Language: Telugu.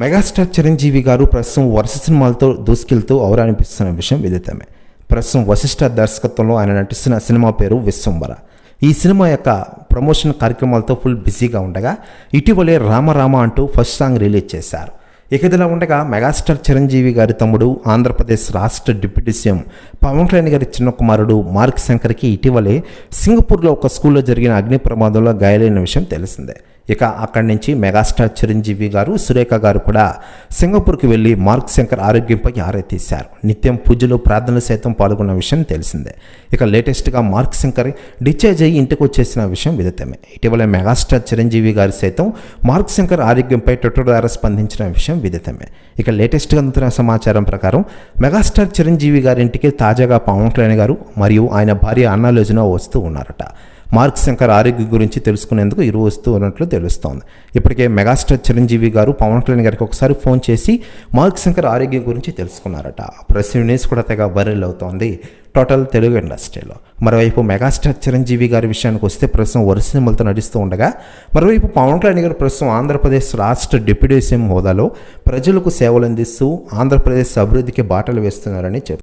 మెగాస్టార్ చిరంజీవి గారు ప్రస్తుతం వరుస సినిమాలతో దూసుకెళ్తూ అవరానిపిస్తున్న విషయం విదితమే ప్రస్తుతం వశిష్ఠ దర్శకత్వంలో ఆయన నటిస్తున్న సినిమా పేరు విశ్వంబర. ఈ సినిమా యొక్క ప్రమోషన్ కార్యక్రమాలతో ఫుల్ బిజీగా ఉండగా ఇటీవలే రామరామ అంటూ ఫస్ట్ సాంగ్ రిలీజ్ చేశారు. ఇక ఇదిలా ఉండగా మెగాస్టార్ చిరంజీవి గారి తమ్ముడు ఆంధ్రప్రదేశ్ రాష్ట్ర డిప్యూటీ సీఎం పవన్ కళ్యాణ్ గారి చిన్న కుమారుడు మార్క్ శంకర్కి ఇటీవలే సింగపూర్లో ఒక స్కూల్లో జరిగిన అగ్ని ప్రమాదంలో గాయాలైన విషయం తెలిసిందే. ఇక అక్కడి నుంచి మెగాస్టార్ చిరంజీవి గారు సురేఖ గారు కూడా సింగపూర్కి వెళ్ళి మార్క్ శంకర్ ఆరోగ్యంపై ఆరా తీశారు. నిత్యం పూజలు ప్రార్థనలు సైతం పాల్గొన్న విషయం తెలిసిందే. ఇక లేటెస్ట్గా మార్క్ శంకర్ డిశ్చార్జ్ అయ్యి ఇంటికి వచ్చేసిన విషయం విదితమే. ఇటీవల మెగాస్టార్ చిరంజీవి గారు సైతం మార్క్ శంకర్ ఆరోగ్యంపై ట్విట్టర్ ద్వారా స్పందించిన విషయం విదితమే. ఇక లేటెస్ట్గా అందుతున్న సమాచారం ప్రకారం మెగాస్టార్ చిరంజీవి గారి ఇంటికి తాజాగా పవన్ కళ్యాణ్ గారు మరియు ఆయన భార్య అన్నాలోజన వస్తూ ఉన్నారట. మార్క్ శంకర్ ఆరోగ్యం గురించి తెలుసుకునేందుకు ఇరు వస్తూ ఉన్నట్లు తెలుస్తోంది. ఇప్పటికే మెగాస్టార్ చిరంజీవి గారు పవన్ కళ్యాణ్ గారికి ఒకసారి ఫోన్ చేసి మార్క్ శంకర్ ఆరోగ్యం గురించి తెలుసుకున్నారట. ప్రెస్ న్యూస్ కూడా తెగ వైరల్ అవుతోంది. టోటల్ తెలుగు ఇండస్ట్రీలో. మరోవైపు మెగాస్టార్ చిరంజీవి గారి విషయానికి వస్తే ప్రస్తుతం వరుస సినిమాలతో నడుస్తూ ఉండగా మరోవైపు పవన్ కళ్యాణ్ గారు ప్రస్తుతం ఆంధ్రప్రదేశ్ రాష్ట్ర డిప్యూటీ సీఎం హోదాలో ప్రజలకు సేవలు అందిస్తూ ఆంధ్రప్రదేశ్ అభివృద్ధికి బాటలు వేస్తున్నారని చెప్పారు